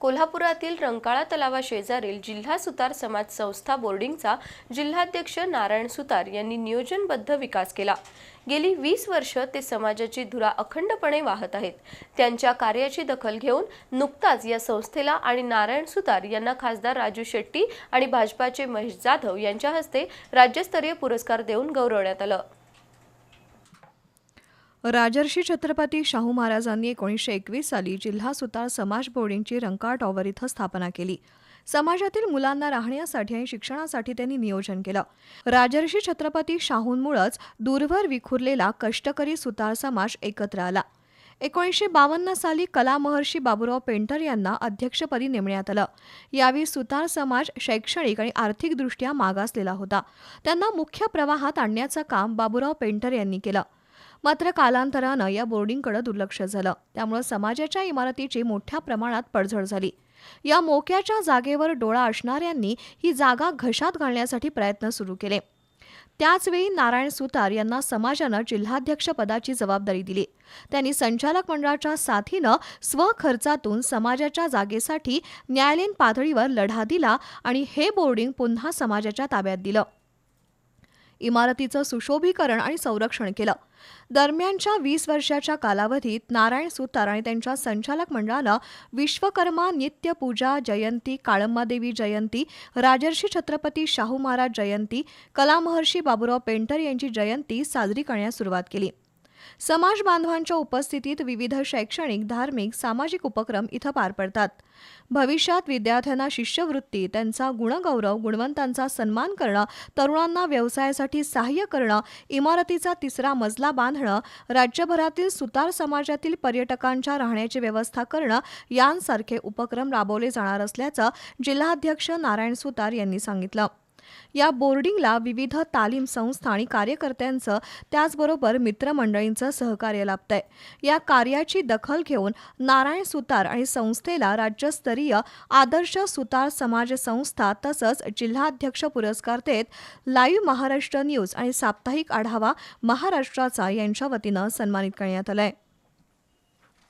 कोल्हापुरातील रंकाळा तलावाशेजारील जिल्हा सुतार समाज संस्था बोर्डिंगचा जिल्हाध्यक्ष नारायण सुतार यांनी नियोजनबद्ध विकास केला. गेली वीस वर्ष ते समाजाची धुरा अखंडपणे वाहत आहेत. त्यांच्या कार्याची दखल घेऊन नुकताच या संस्थेला आणि नारायण सुतार यांना खासदार राजू शेट्टी आणि भाजपाचे महेश जाधव यांच्या हस्ते राज्यस्तरीय पुरस्कार देऊन गौरवण्यात आलं. राजर्षी छत्रपती शाहू महाराजांनी एकोणीसशे एकवीस साली जिल्हा सुतार समाज बोर्डिंगची रंकाळ टॉवर इथं स्थापना केली. समाजातील मुलांना राहण्यासाठी आणि शिक्षणासाठी त्यांनी नियोजन केलं. राजर्षी छत्रपती शाहूंमुळंच दूरवर विखुरलेला कष्टकरी सुतार समाज एकत्र आला. एकोणीसशे बावन्न साली कला महर्षी बाबूराव पेंटर यांना अध्यक्षपदी नेमण्यात आलं. यावेळी सुतार समाज शैक्षणिक आणि आर्थिकदृष्ट्या मागासलेला होता. त्यांना मुख्य प्रवाहात आणण्याचं काम बाबूराव पेंटर यांनी केलं. मात्र कालांतरानं या बोर्डिंगकडे दुर्लक्ष झालं. त्यामुळे समाजाच्या इमारतीची मोठ्या प्रमाणात पडझड झाली. या मोक्याच्या जागेवर डोळा असणाऱ्यांनी ही जागा घशात घालण्यासाठी प्रयत्न सुरू केले. त्याचवेळी नारायण सुतार यांना समाजानं जिल्हाध्यक्षपदाची जबाबदारी दिली. त्यांनी संचालक मंडळाच्या साथीनं स्वखर्चातून समाजाच्या जागेसाठी न्यायालयीन पातळीवर लढा दिला आणि हे बोर्डिंग पुन्हा समाजाच्या ताब्यात दिलं. इमारतीचं सुशोभीकरण आणि संरक्षण केलं. दरम्यानच्या वीस वर्षाच्या कालावधीत नारायण सुतार आणि त्यांच्या संचालक मंडळानं विश्वकर्मा नित्यपूजा जयंती काळम्मादेवी जयंती राजर्षी छत्रपती शाहू महाराज जयंती कलामहर्षी बाबुराव पेंटर यांची जयंती साजरी करण्यास सुरुवात केली. समाज बांधवांच्या उपस्थितीत विविध शैक्षणिक धार्मिक सामाजिक उपक्रम इथं पार पडतात. भविष्यात विद्यार्थ्यांना शिष्यवृत्ती त्यांचा गुणगौरव गुणवंतांचा सन्मान करणं तरुणांना व्यवसायासाठी सहाय्य करणं इमारतीचा तिसरा मजला बांधणं राज्यभरातील सुतार समाजातील पर्यटकांच्या राहण्याची व्यवस्था करणं यांसारखे उपक्रम राबवले जाणार असल्याचं जिल्हाध्यक्ष नारायण सुतार यांनी सांगितलं. या बोर्डिंगला विविध तालीम संस्था आणि कार्यकर्त्यांचं त्याचबरोबर मित्रमंडळींचं सहकार्य लाभतंय. या कार्याची दखल घेऊन नारायण सुतार आणि संस्थेला राज्यस्तरीय आदर्श सुतार समाज संस्था तसंच जिल्हाध्यक्ष पुरस्कार देत लाईव्ह महाराष्ट्र न्यूज आणि साप्ताहिक आढावा महाराष्ट्राचा यांच्या वतीनं सन्मानित करण्यात आलाय.